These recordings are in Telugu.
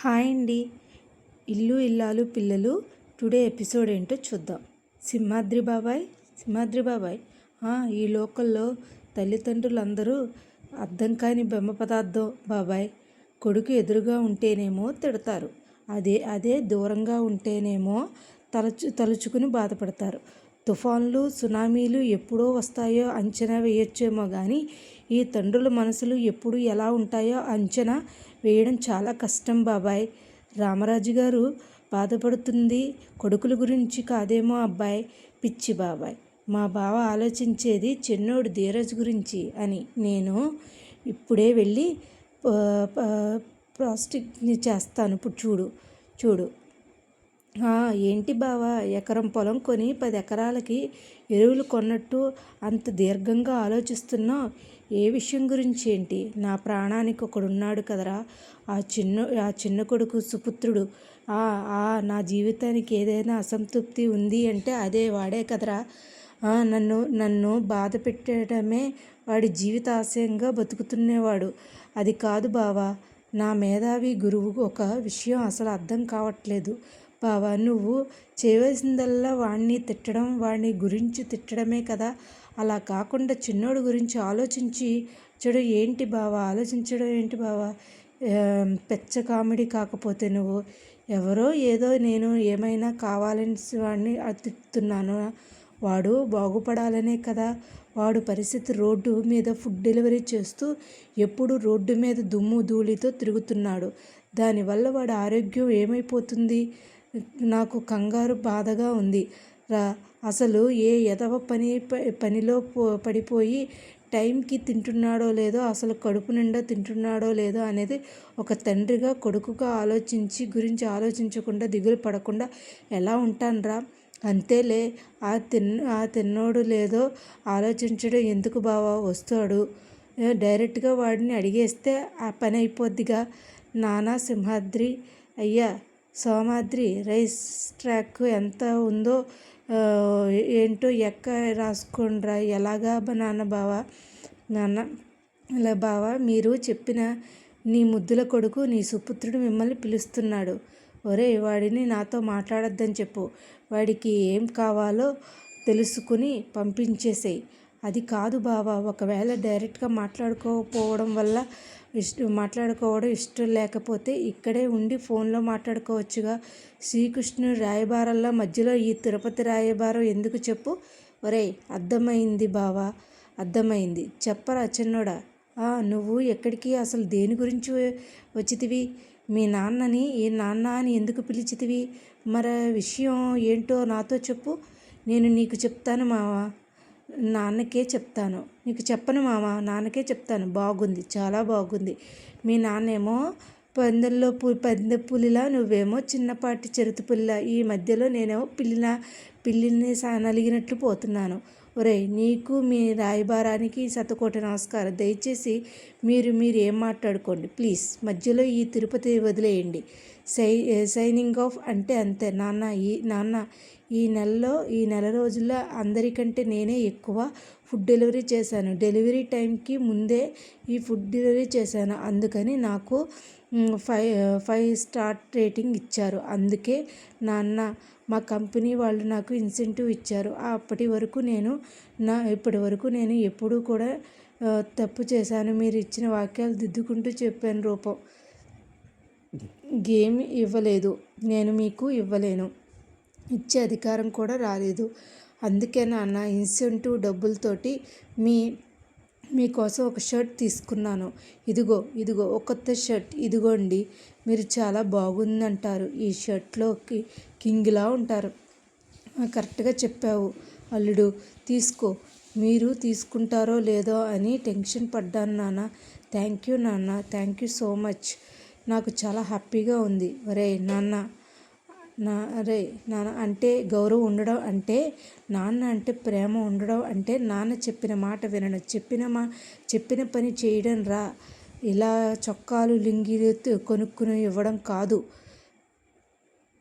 హాయ్ అండి. ఇల్లు ఇల్లాలు పిల్లలు. టుడే ఎపిసోడ్ ఏంటో చూద్దాం. సింహాద్రి బాబాయ్ సింహాద్రి బాబాయ్. ఈ లోకల్లో తల్లిదండ్రులందరూ అర్థం కాని బొమ్మ పదార్థం బాబాయ్. కొడుకు ఎదురుగా ఉంటేనేమో తిడతారు. అదే అదే దూరంగా ఉంటేనేమో తలచు తలుచుకుని బాధపడతారు. తుఫాన్లు సునామీలు ఎప్పుడో వస్తాయో అంచనా వేయొచ్చేమో కానీ ఈ తండ్రుల మనసులు ఎప్పుడు ఎలా ఉంటాయో అంచనా వేయడం చాలా కష్టం బాబాయ్. రామరాజు గారు బాధపడుతుంది. కొడుకుల గురించి కాదేమో అబ్బాయి. పిచ్చి బాబాయ్. మా బావ ఆలోచించేది చిన్నోడు ధీరజ్ గురించి అని. నేను ఇప్పుడే వెళ్ళి ప్రాస్టిక్ చేస్తాను. ఇప్పుడు చూడు చూడు. ఏంటి బావా? ఎకరం పొలం కొని పది ఎకరాలకి ఎరువులు కొన్నట్టు అంత దీర్ఘంగా ఆలోచిస్తున్నావు? ఏ విషయం గురించి ఏంటి నా ప్రాణానికి ఒకడున్నాడు కదరా. ఆ చిన్న ఆ చిన్న కొడుకు సుపుత్రుడు. ఆ ఆ నా జీవితానికి ఏదైనా అసంతృప్తి ఉంది అంటే అదే వాడే కదరా. నన్ను నన్ను బాధ పెట్టడమే వాడి జీవితాశయంగా బతుకుతున్నేవాడు. అది కాదు బావా. నా మేధావి గురువు ఒక విషయం అసలు అర్థం కావట్లేదు. బావా నువ్వు చేయవలసిందల్లా వాడిని తిట్టడం వాడిని గురించి తిట్టడమే కదా. అలా కాకుండా చిన్నోడు గురించి ఆలోచించి చెడు ఏంటి బావా ఆలోచించడం ఏంటి బావా? పెచ్చ కామెడీ కాకపోతే నువ్వు ఎవరో ఏదో నేను ఏమైనా కావాలని వాడిని తిట్టుతున్నాను వాడు బాగుపడాలనే కదా. వాడు పరిస్థితి రోడ్డు మీద ఫుడ్ డెలివరీ చేస్తూ ఎప్పుడు రోడ్డు మీద దుమ్ము ధూళితో తిరుగుతున్నాడు. దానివల్ల వాడి ఆరోగ్యం ఏమైపోతుంది? నాకు కంగారు బాధగా ఉంది. రా అసలు ఏ ఎదవ పని ప- పనిలో పడిపోయి టైంకి తింటున్నాడో లేదో అసలు కడుపు నిండా తింటున్నాడో లేదో అనేది ఒక తండ్రిగా కొడుకుగా ఆలోచించి గురించి ఆలోచించకుండా దిగులు పడకుండా ఎలా ఉంటానురా అంతేలే ఆ తిన్ ఆ తిన్నోడు లేదో ఆలోచించడం. ఎందుకు బావా వస్తాడు? డైరెక్ట్గా వాడిని అడిగేస్తే ఆ పని అయిపోద్దిగా. నానా సింహాద్రి అయ్యా సోమాద్రి రైస్ ట్రాక్ ఎంత ఉందో ఏంటో ఎక్క రాసుకోండ్రా ఎలాగా నాన్న బావా? నాన్న అలా బావా మీరు చెప్పిన నీ ముద్దుల కొడుకు నీ సుపుత్రుడు మిమ్మల్ని పిలుస్తున్నాడు. ఒరే వాడిని నాతో మాట్లాడొద్దని చెప్పు. వాడికి ఏం కావాలో తెలుసుకుని పంపించేసేయి. అది కాదు బావా ఒకవేళ డైరెక్ట్గా మాట్లాడుకోకపోవడం వల్ల ఇష్టం మాట్లాడుకోవడం ఇష్టం లేకపోతే ఇక్కడే ఉండి ఫోన్లో మాట్లాడుకోవచ్చుగా. శ్రీకృష్ణుడు రాయబారంలో మధ్యలో ఈ తిరుపతి రాయబారం ఎందుకు చెప్పు? ఒరేయ్ అర్థమైంది బావా అర్థమైంది. చెప్పరా చిన్నోడా? నువ్వు ఎక్కడికి అసలు దేని గురించి వచ్చితివి? మీ నాన్నని ఈ నాన్న అని ఎందుకు పిలిచితివి? మరి విషయం ఏంటో నాతో చెప్పు. నేను నీకు చెప్తాను మావా. నాన్నకే చెప్తాను. నీకు చెప్పను మామ నాన్నకే చెప్తాను. బాగుంది చాలా బాగుంది. మీ నాన్నేమో పందెల్లో పు పందె పులిలా నువ్వేమో చిన్నపాటి చెరుతు పులిలా. ఈ మధ్యలో నేనేమో పిల్లిన పిల్లిని సా నలిగినట్లు పోతున్నాను. ఒరేయ్ నీకు మీ రాయబారానికి శతకోటి నమస్కారం. దయచేసి మీరు మీరు ఏం మాట్లాడుకోండి? ప్లీజ్ మధ్యలో ఈ తిరుపతి వదిలేయండి. సై సైనింగ్ ఆఫ్ అంటే అంతే. నాన్న ఈ నాన్న ఈ నెలలో ఈ నెల రోజుల్లో అందరికంటే నేనే ఎక్కువ ఫుడ్ డెలివరీ చేశాను. డెలివరీ టైంకి ముందే ఈ ఫుడ్ డెలివరీ చేశాను. అందుకని నాకు ఫైవ్ ఫైవ్ స్టార్ రేటింగ్ ఇచ్చారు. అందుకే నాన్న మా కంపెనీ వాళ్ళు నాకు ఇన్సెంటివ్ ఇచ్చారు. అప్పటి వరకు నేను నా ఇప్పటి వరకు నేను ఎప్పుడూ కూడా తప్పు చేశాను. మీరు ఇచ్చిన వాక్యాలు దిద్దుకుంటూ చెప్పాను రూపం. గేమ్ ఇవ్వలేదు. నేను మీకు ఇవ్వలేను. ఇచ్చే అధికారం కూడా రాలేదు. అందుకే నాన్న ఇన్సెంటివ్ డబ్బులతోటి మీ మీకోసం ఒక షర్ట్ తీసుకున్నాను. ఇదిగో ఇదిగో ఒక కొత్త షర్ట్ ఇదిగోండి. మీరు చాలా బాగుందంటారు ఈ షర్ట్లోకి కింగ్లా ఉంటారు. కరెక్ట్గా చెప్పావు. అల్లుడు తీసుకో. మీరు తీసుకుంటారో లేదో అని టెన్షన్ పడ్డాను నాన్న. థ్యాంక్ యూ నాన్న. Thank you so much. నాకు చాలా హ్యాపీగా ఉంది. ఒరే నాన్న. నా అరే నాన్న అంటే గౌరవం ఉండడం అంటే నాన్న అంటే ప్రేమ ఉండడం అంటే నాన్న చెప్పిన మాట వినడం చెప్పిన మా చెప్పిన పని చేయడం రా. ఇలా చొక్కాలు లింగిలు కొనుక్కుని ఇవ్వడం కాదు.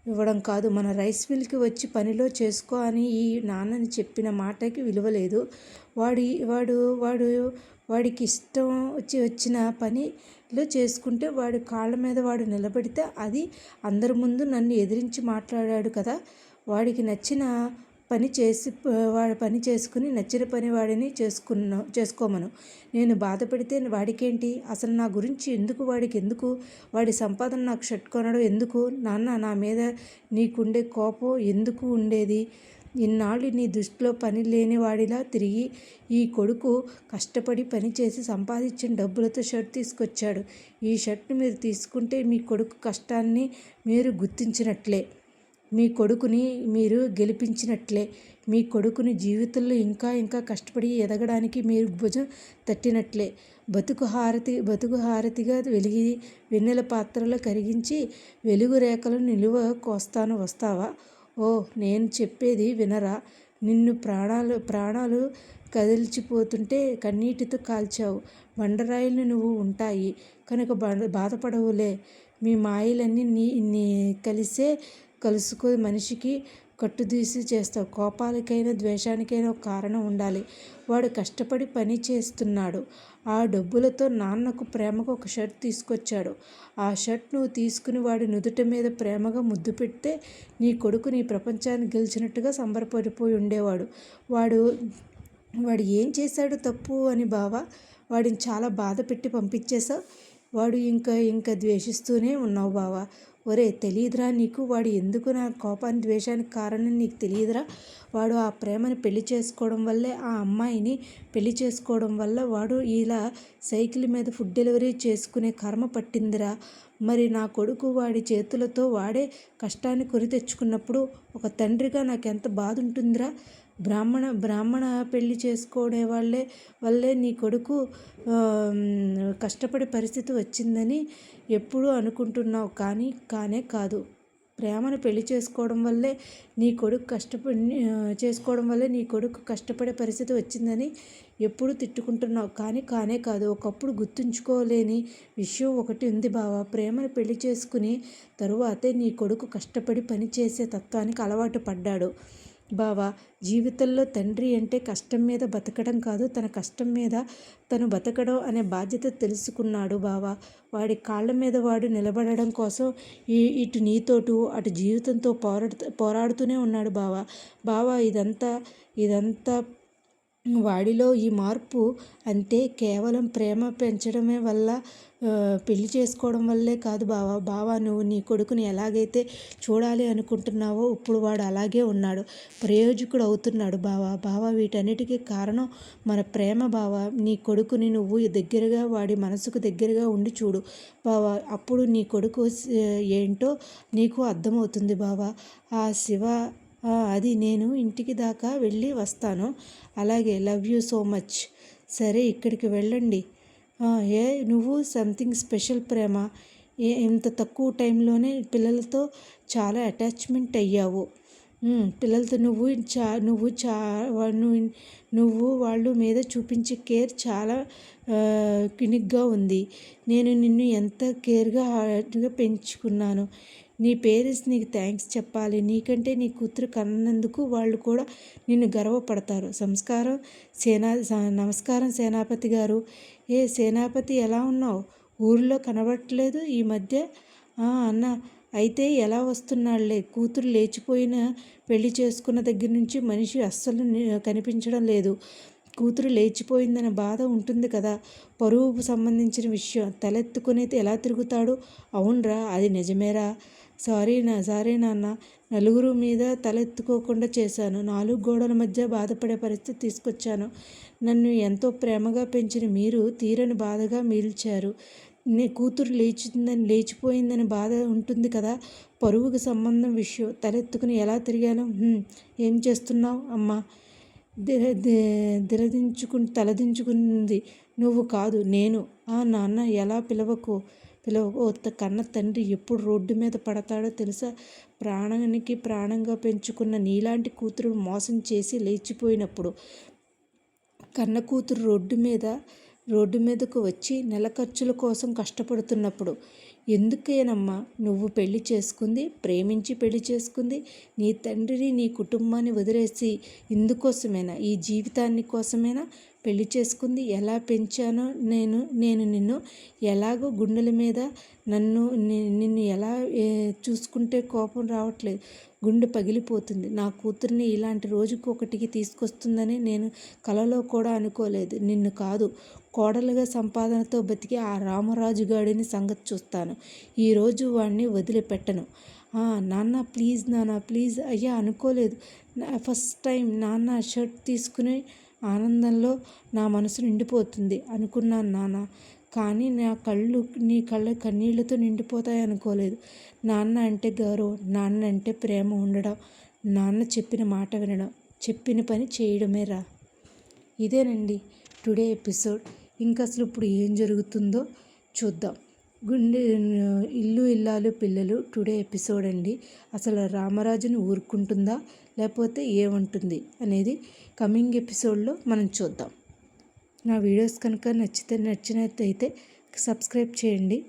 ఇవ్వడం కాదు. మన రైస్ మిల్కి వచ్చి పనిలో చేసుకో అని ఈ నాన్నని చెప్పిన మాటకి విలువ లేదు. వాడి వాడు వాడు వాడికి ఇష్టం వచ్చి వచ్చిన పనిలో చేసుకుంటే వాడు కాళ్ళ మీద వాడు నిలబడితే అది అందరి ముందు నన్ను ఎదిరించి మాట్లాడాడు కదా. వాడికి నచ్చిన పని చేసి వాడి పని చేసుకుని నచ్చిన పని వాడిని చేసుకున్న చేసుకోమను. నేను బాధపడితే వాడికేంటి? అసలు నా గురించి ఎందుకు వాడికి ఎందుకు వాడి సంపాదన నాకు షర్ట్ కొనడం ఎందుకు? నాన్న నా మీద నీకుండే కోపం ఎందుకు ఉండేది? ఇన్నాళ్ళు నీ దృష్టిలో పని లేనివాడిలా తిరిగి ఈ కొడుకు కష్టపడి పని చేసి సంపాదించిన డబ్బులతో షర్ట్ తీసుకొచ్చాడు. ఈ షర్ట్ని మీరు తీసుకుంటే మీ కొడుకు కష్టాన్ని మీరు గుర్తించినట్లే. మీ కొడుకుని మీరు గెలిపించినట్లే. మీ కొడుకుని జీవితంలో ఇంకా ఇంకా కష్టపడి ఎదగడానికి మీరు భుజం తట్టినట్లే. బతుకు హారతి బతుకు హారతిగా వెలిగి వెన్నెల పాత్రలో కరిగించి వెలుగు రేఖలను నిలువ కోస్తాను వస్తావా? ఓ నేను చెప్పేది వినరా? నిన్ను ప్రాణాలు ప్రాణాలు కదిల్చిపోతుంటే కన్నీటితో కాల్చావు. బండరాయిలు నువ్వు ఉంటాయి. కనుక బాధపడవులే. మీ మాయలన్నీ నీ నీ కలిసే కలుసుకో మనిషికి. కట్టుదీసి చేస్తావు. కోపాలకైనా ద్వేషానికైనా ఒక కారణం ఉండాలి. వాడు కష్టపడి పని చేస్తున్నాడు. ఆ డబ్బులతో నాన్నకు ప్రేమగా ఒక షర్ట్ తీసుకొచ్చాడు. ఆ షర్ట్ నువ్వు తీసుకుని వాడి నుదుట మీద ప్రేమగా ముద్దు పెడితే నీ కొడుకు నీ ప్రపంచాన్ని గెలిచినట్టుగా సంబరపడిపోయి ఉండేవాడు. వాడు వాడు ఏం చేశాడు తప్పు అని బావ? వాడిని చాలా బాధ పెట్టి పంపించేశావు. వాడు ఇంకా ఇంకా ద్వేషిస్తూనే ఉన్నావు బావా. ఒరే తెలియదురా నీకు. వాడు ఎందుకు నా కోపాన్ని ద్వేషానికి కారణం నీకు తెలియదురా వాడు ఆ ప్రేమని పెళ్ళి చేసుకోవడం వల్లే ఆ అమ్మాయిని పెళ్ళి చేసుకోవడం వల్ల వాడు ఇలా సైకిల్ మీద ఫుడ్ డెలివరీ చేసుకునే కర్మ పట్టిందిరా. మరి నా కొడుకు వాడి చేతులతో వాడే కష్టాన్ని కొని తెచ్చుకున్నప్పుడు ఒక తండ్రిగా నాకు ఎంత బాధ ఉంటుందిరా బ్రాహ్మణ బ్రాహ్మణ పెళ్ళి చేసుకోవడే వాళ్ళే వల్లే నీ కొడుకు కష్టపడే పరిస్థితి వచ్చిందని ఎప్పుడూ అనుకుంటున్నావు. కానీ కానే కాదు. ప్రేమను పెళ్ళి చేసుకోవడం వల్లే నీ కొడుకు కష్టపడి చేసుకోవడం వల్లే నీ కొడుకు కష్టపడే పరిస్థితి వచ్చిందని ఎప్పుడు తిట్టుకుంటున్నావు. కానీ కానే కాదు. ఒకప్పుడు గుర్తుంచుకోలేని విషయం ఒకటి ఉంది బావా. ప్రేమను పెళ్ళి చేసుకుని తరువాతే నీ కొడుకు కష్టపడి పనిచేసే తత్వానికి అలవాటు పడ్డాడు. బావా జీవితంలో తండ్రి అంటే కష్టం మీద బతకడం కాదు తన కష్టం మీద తను బతకడం అనే బాధ్యత తెలుసుకున్నాడు బావా. వాడి కాళ్ళ మీద వాడు నిలబడడం కోసం ఈ ఇటు నీతోటు అటు జీవితంతో పోరాడు పోరాడుతూనే ఉన్నాడు బావా. బావా ఇదంతా ఇదంతా వాడిలో ఈ మార్పు అంటే కేవలం ప్రేమ పెంచడమే వల్ల పెళ్ళి చేసుకోవడం వల్లే కాదు బావా. బావా నువ్వు నీ కొడుకుని ఎలాగైతే చూడాలి అనుకుంటున్నావో ఇప్పుడు వాడు అలాగే ఉన్నాడు. ప్రయోజకుడు అవుతున్నాడు బావా. బావా వీటన్నిటికీ కారణం మన ప్రేమ బావా. నీ కొడుకుని నువ్వు దగ్గరగా వాడి మనసుకు దగ్గరగా ఉండి చూడు బావా. అప్పుడు నీ కొడుకు ఏంటో నీకు అర్థమవుతుంది బావ. ఆ శివ అది నేను ఇంటికి దాకా వెళ్ళి వస్తాను. అలాగే లవ్ యూ సో మచ్. సరే ఇక్కడికి వెళ్ళండి. ఏ నువ్వు సంథింగ్ స్పెషల్ ప్రేమ? ఏ ఇంత తక్కువ టైంలోనే పిల్లలతో చాలా అటాచ్మెంట్ అయ్యావు. పిల్లలతో నువ్వు చా నువ్వు చా నువ్వు నువ్వు వాళ్ళు మీద చూపించే కేర్ చాలా కినిగ్గా ఉంది. నేను నిన్ను ఎంత కేర్గా పెంచుకున్నాను. నీ పేరెంట్స్ నీకు థ్యాంక్స్ చెప్పాలి. నీకంటే నీ కూతురు కన్నందుకు వాళ్ళు కూడా నిన్ను గర్వపడతారు. సంస్కారం సేనా నమస్కారం సేనాపతి గారు. ఏ సేనాపతి ఎలా ఉన్నావు? ఊరిలో కనబడట్లేదు ఈ మధ్య? అన్న అయితే ఎలా వస్తున్నాడులే కూతురు లేచిపోయిన పెళ్ళి చేసుకున్న దగ్గర నుంచి మనిషి అస్సలు కనిపించడం లేదు. కూతురు లేచిపోయిందన్న బాధ ఉంటుంది కదా. పరువుకు సంబంధించిన విషయం తలెత్తుకునేది ఎలా తిరుగుతాడు? అవునరా అది నిజమేరా. సారీ నా సారీ నాన్న. నలుగురు మీద తలెత్తుకోకుండా చేశాను. నాలుగు గోడల మధ్య బాధపడే పరిస్థితి తీసుకొచ్చాను. నన్ను ఎంతో ప్రేమగా పెంచిన మీరు తీరని బాధగా మీల్చారు. నీ కూతురు లేచిందని లేచిపోయిందని బాధ ఉంటుంది కదా. పరువుకు సంబంధం విషయం తలెత్తుకుని ఎలా తిరిగాను? ఏం చేస్తున్నావు అమ్మా? దిరదించుకు తలదించుకుంది. నువ్వు కాదు నేను. ఆ నాన్న ఎలా పిలవకు పిలవక? కన్న తండ్రి ఎప్పుడు రోడ్డు మీద పడతాడో తెలుసా? ప్రాణానికి ప్రాణంగా పెంచుకున్న నీలాంటి కూతురు మోసం చేసి లేచిపోయినప్పుడు కన్న కూతురు రోడ్డు మీద రోడ్డు మీదకు వచ్చి నెల ఖర్చుల కోసం కష్టపడుతున్నప్పుడు ఎందుకేనమ్మా నువ్వు పెళ్ళి చేసుకుంది ప్రేమించి పెళ్ళి చేసుకుంది నీ తండ్రిని నీ కుటుంబాన్ని వదిలేసి ఇందుకోసమేనా? ఈ జీవితాన్ని కోసమేనా పెళ్ళి చేసుకుంది? ఎలా పెంచానో నేను నేను నిన్ను ఎలాగో గుండెల మీద నన్ను నిన్ను ఎలా చూసుకుంటే కోపం రావట్లేదు గుండె పగిలిపోతుంది. నా కూతుర్ని ఇలాంటి రోజుకు ఒకటికి తీసుకొస్తుందని నేను కలలో కూడా అనుకోలేదు. నిన్ను కాదు కోడలుగా సంపాదనతో బతికి ఆ రామరాజు గాడిని సంగతి చూస్తాను. ఈరోజు వాడిని వదిలిపెట్టను. నాన్న ప్లీజ్ నాన్న ప్లీజ్. అయ్యా అనుకోలేదు. ఫస్ట్ టైం నాన్న షర్ట్ తీసుకుని ఆనందంలో నా మనసు నిండిపోతుంది అనుకున్నాను నాన్న. కానీ నా కళ్ళు నీ కళ్ళ కన్నీళ్ళతో నిండిపోతాయి అనుకోలేదు. నాన్న అంటే గౌరవం నాన్న అంటే ప్రేమ ఉండడం నాన్న చెప్పిన మాట వినడం చెప్పిన పని చేయడమే రా ఇదేనండి టుడే ఎపిసోడ్. ఇంకా అసలు ఇప్పుడు ఏం జరుగుతుందో చూద్దాం. గుండె ఇల్లు ఇల్లాలు పిల్లలు టుడే ఎపిసోడ్ అండి. అసలు రామరాజుని ఊరుకుంటుందా లేకపోతే ఏమంటుంది అనేది కమింగ్ ఎపిసోడ్లో మనం చూద్దాం. నా వీడియోస్ కనుక నచ్చితే నచ్చినట్టయితే సబ్స్క్రైబ్ చేయండి.